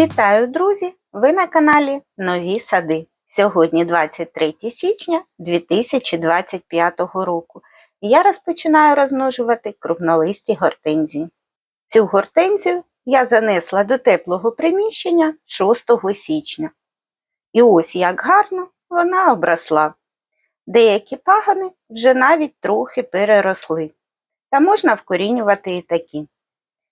Вітаю, друзі! Ви на каналі Нові Сади. Сьогодні 23 січня 2025 року. І я розпочинаю розмножувати крупнолисті гортензії. Цю гортензію я занесла до теплого приміщення 6 січня. І ось як гарно вона обросла. Деякі пагони вже навіть трохи переросли. Та можна вкорінювати і такі.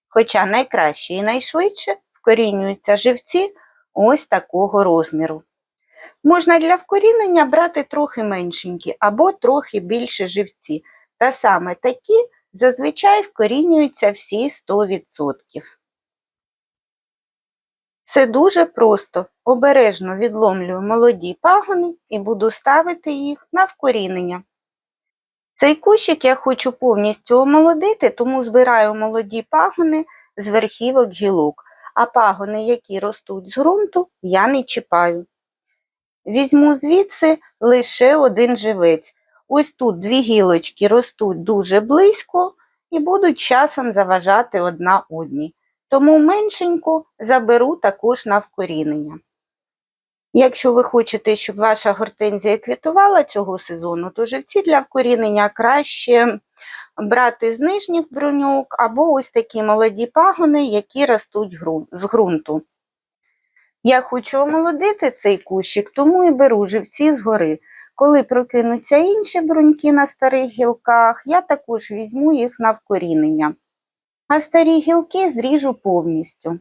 Хоча найкраще і найшвидше вкорінюються живці ось такого розміру. Можна для вкорінення брати трохи меншенькі або трохи більше живці, та саме такі зазвичай вкорінюються всі 100%. Це дуже просто. Обережно відломлюю молоді пагони і буду ставити їх на вкорінення. Цей кущик я хочу повністю омолодити, тому збираю молоді пагони з верхівок гілок, а пагони, які ростуть з ґрунту, я не чіпаю. Візьму звідси лише один живець. Ось тут дві гілочки ростуть дуже близько і будуть часом заважати одна одній. Тому меншеньку заберу також на вкорінення. Якщо ви хочете, щоб ваша гортензія квітувала цього сезону, то живці для вкорінення краще брати з нижніх бруньок або ось такі молоді пагони, які ростуть з ґрунту. Я хочу омолодити цей кущик, тому і беру живці згори. Коли прокинуться інші бруньки на старих гілках, я також візьму їх на вкорінення. А старі гілки зріжу повністю.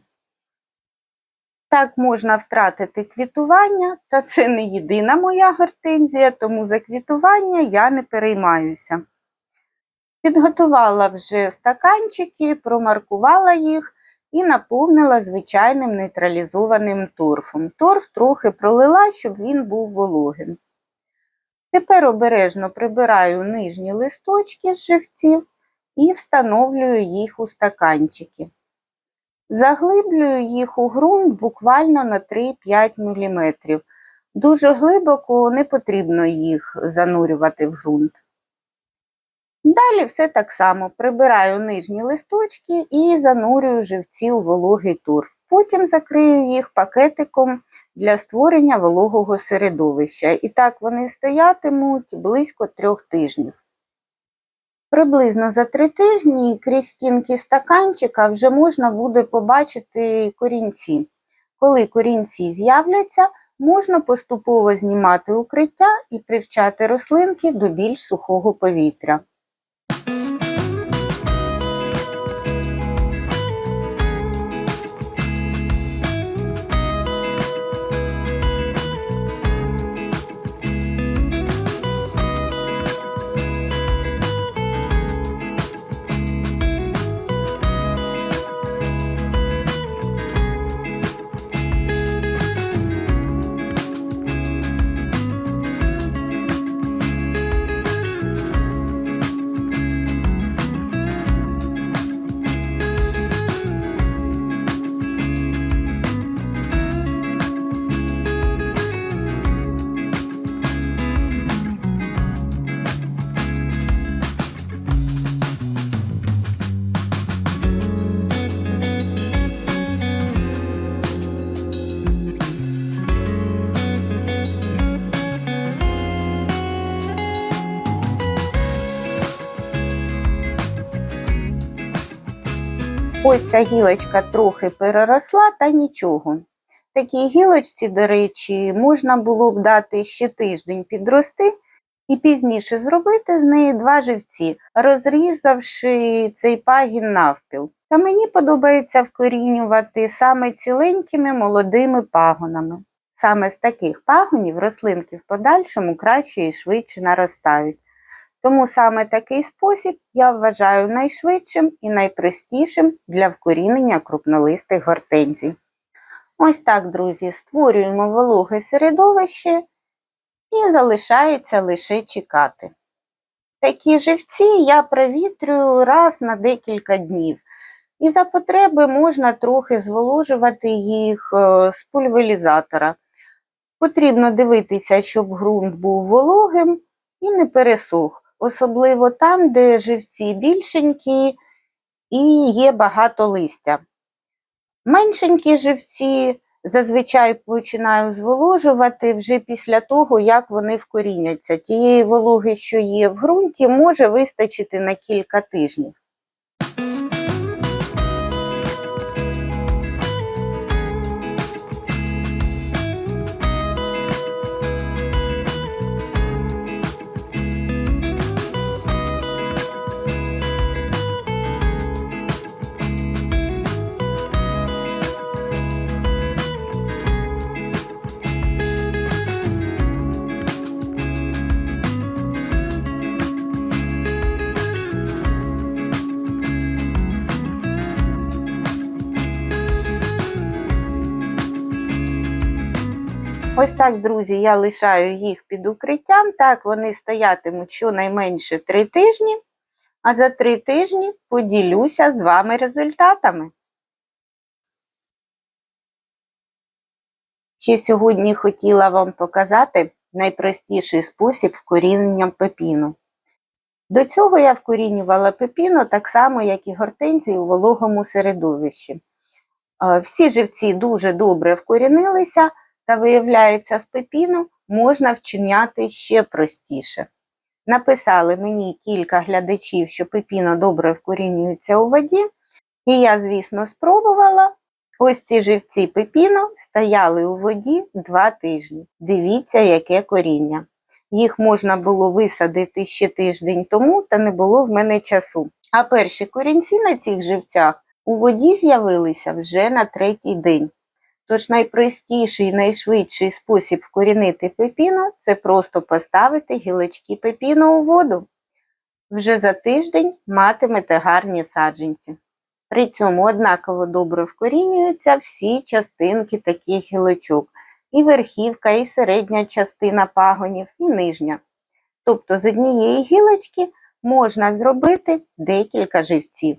Так можна втратити квітування, та це не єдина моя гортензія, тому за квітування я не переймаюся. Підготувала вже стаканчики, промаркувала їх і наповнила звичайним нейтралізованим торфом. Торф трохи пролила, щоб він був вологим. Тепер обережно прибираю нижні листочки з живців і встановлюю їх у стаканчики. Заглиблюю їх у ґрунт буквально на 3-5 мм. Дуже глибоко не потрібно їх занурювати в ґрунт. Далі все так само прибираю нижні листочки і занурюю живці у вологий торф. Потім закрию їх пакетиком для створення вологого середовища. І так вони стоятимуть близько трьох тижнів. Приблизно за три тижні крізь стінки стаканчика вже можна буде побачити корінці. Коли корінці з'являться, можна поступово знімати укриття і привчати рослинки до більш сухого повітря. Ось ця гілочка трохи переросла, та нічого. Такій гілочці, до речі, можна було б дати ще тиждень підрости і пізніше зробити з неї два живці, розрізавши цей пагін навпіл. Та мені подобається вкорінювати саме ціленькими молодими пагонами. Саме з таких пагонів рослинки в подальшому краще і швидше наростають. Тому саме такий спосіб я вважаю найшвидшим і найпростішим для вкорінення крупнолистих гортензій. Ось так, друзі, створюємо вологе середовище і залишається лише чекати. Такі живці я провітрюю раз на декілька днів. І за потреби можна трохи зволожувати їх е, з пульверізатора. Потрібно дивитися, щоб ґрунт був вологим і не пересох особливо там, де живці більшенькі і є багато листя. Меншенькі живці зазвичай починаю зволожувати вже після того, як вони вкоріняться. Тієї вологи, що є в ґрунті, може вистачити на кілька тижнів. Ось так, друзі, я лишаю їх під укриттям. Так, вони стоятимуть щонайменше 3 тижні, а за 3 тижні поділюся з вами результатами. Ще сьогодні хотіла вам показати найпростіший спосіб вкорінення пепіну. До цього я вкорінювала пепіну так само, як і гортензії у вологому середовищі. Е, Всі живці дуже добре вкорінилися, та виявляється, з пепіну можна вчиняти ще простіше. Написали мені кілька глядачів, що пепіно добре вкорінюється у воді, і я, звісно, спробувала. Ось ці живці пепіно стояли у воді два тижні. Дивіться, яке коріння. Їх можна було висадити ще тиждень тому, та не було в мене часу. А перші корінці на цих живцях у воді з'явилися вже на третій день. Тож найпростіший і найшвидший спосіб вкорінити пепіно це просто поставити гілочки пепіно у воду. Вже за тиждень матимете гарні саджанці. При цьому однаково добре вкорінюються всі частинки таких гілочок. І верхівка, і середня частина пагонів, і нижня. Тобто з однієї гілочки можна зробити декілька живців.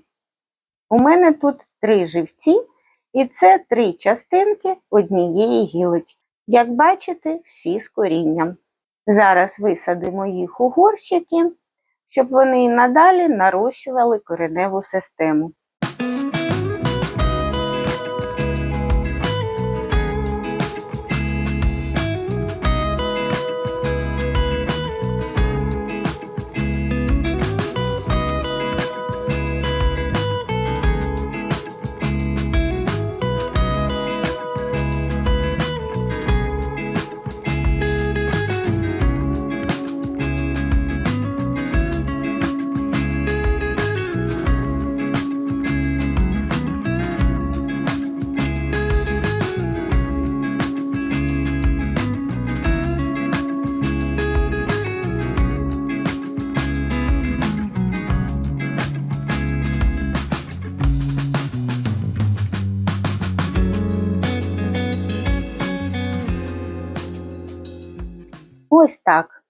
У мене тут три живці, і це три частинки однієї гілочки. Як бачите, всі з корінням. Зараз висадимо їх у горщики, щоб вони і надалі нарощували кореневу систему. Ось так.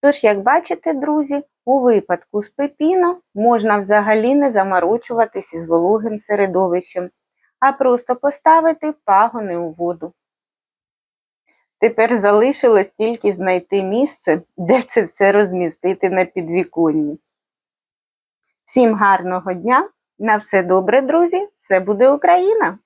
Тож, як бачите, друзі, у випадку з пепіно можна взагалі не заморочуватись із вологим середовищем, а просто поставити пагони у воду. Тепер залишилось тільки знайти місце, де це все розмістити на підвіконні. Всім гарного дня! На все добре, друзі! Все буде Україна!